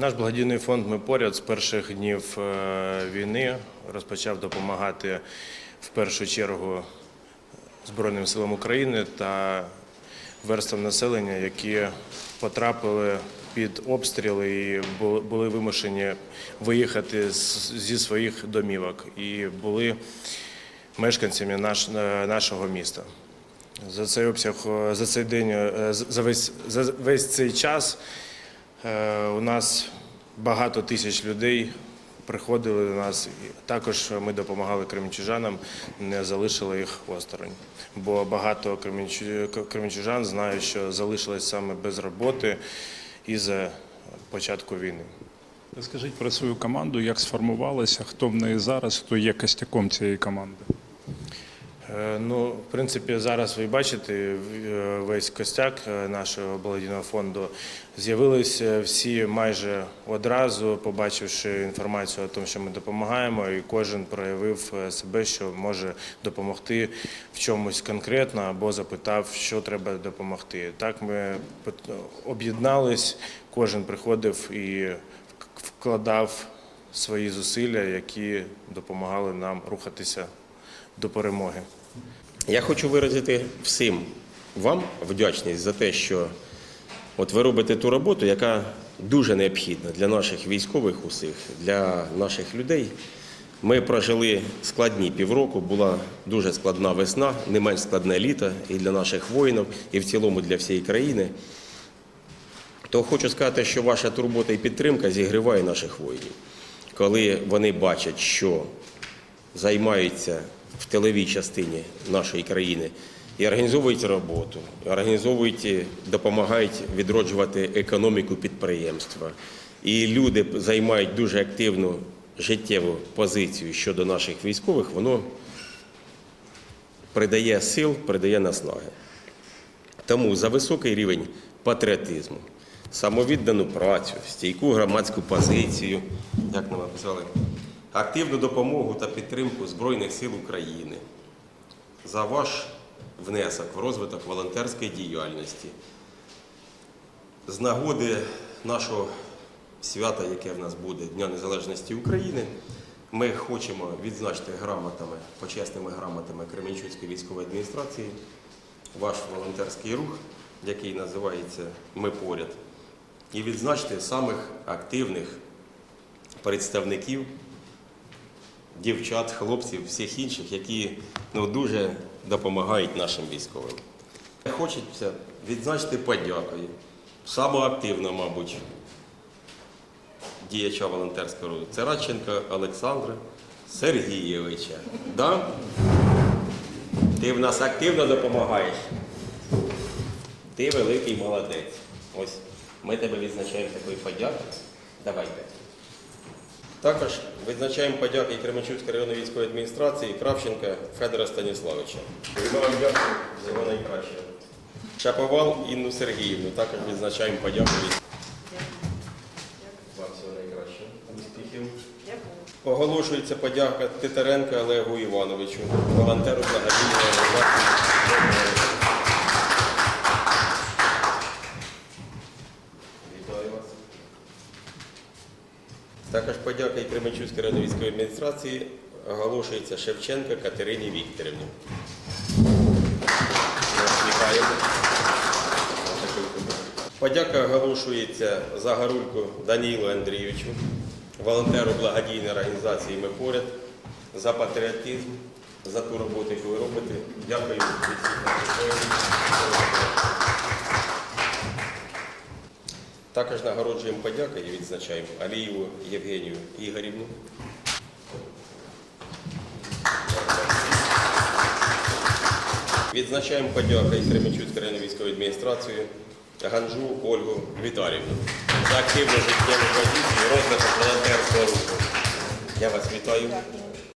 Наш благодійний фонд Ми поряд з перших днів е, війни розпочав допомагати в першу чергу Збройним силам України та верствам населення, які потрапили під обстріли і бу- були вимушені виїхати зі своїх домівок і були мешканцями е, нашого міста. За цей обсяг, е, за цей день, за весь, за весь цей час у нас багато тисяч людей приходили до нас. Також ми допомагали кременчужанам, не залишили їх осторонь. Бо багато кременчу- знають, що залишились саме без роботи із початку війни. Розкажіть про свою команду, як сформувалася, хто в неї зараз, хто є костяком цієї команди. Е, Ну, в принципі, зараз ви бачите е, весь костяк е, нашого благодійного фонду. З'явилися всі майже одразу, побачивши інформацію о тому, що ми допомагаємо, і кожен проявив себе, що може допомогти в чомусь конкретно або запитав, що треба допомогти. Так ми об'єднались, кожен приходив і вкладав свої зусилля, які допомагали нам рухатися до перемоги. Я хочу виразити всім вам вдячність за те, що от ви робите ту роботу, яка дуже необхідна для наших військових усіх, для наших людей. Ми прожили складні півроку, була дуже складна весна, не менш складне літо і для наших воїнів, і в цілому для всієї країни. То хочу сказати, що ваша турбота і підтримка зігріває наших воїнів, коли вони бачать, що займаються в тиловій частині нашої країни і організовують роботу, організовують, допомагають відроджувати економіку підприємства. І люди займають дуже активну життєву позицію щодо наших військових, воно придає сил, придає наснаги. Тому за високий рівень патріотизму, самовіддану працю, стійку громадську позицію, як нам написали, активну допомогу та підтримку Збройних сил України, за ваш внесок в розвиток волонтерської діяльності, з нагоди нашого свята, яке в нас буде Дня Незалежності України, ми хочемо відзначити грамотами, почесними грамотами Кременчуцької військової адміністрації ваш волонтерський рух, який називається Ми поряд, і відзначити самих активних представників, дівчат, хлопців, всіх інших, які ну, дуже допомагають нашим військовим. Хочеться відзначити подякою. Самого активного, мабуть, діяча волонтерського руху. Це Радченка Олександра Сергійовича. Да? Ти в нас активно допомагаєш. Ти великий молодець. Ось ми тебе відзначаємо такою подякою. Давайте. Також відзначаємо подяки Кременчуцької районної військової адміністрації Кравченка Федора Станіславовича. Ми вам дякую. Всього найкращого. Шаповал Інну Сергіївну. Також відзначаємо подяку вам всього найкращого. Успіхів. Оголошується подяка Титаренка Олегу Івановичу, волонтеру благодійної організації. Також подяка і Кременчуцької районної військової адміністрації оголошується Шевченка Катерині Вікторівні. Подяка оголошується Загорульку Данілу Андрійовичу, волонтеру благодійної організації Ми поряд за патріотизм, за ту роботу, яку ви робите. Дякую Також нагороджуємо подяки і відзначаємо Алієву Євгенію Ігорівну. Відзначаємо подяки і Кременчуцької районної військової адміністрації Ганжу Ольгу Віталівну за активну життєву позицію і розвиток волонтерського руху. Я вас вітаю.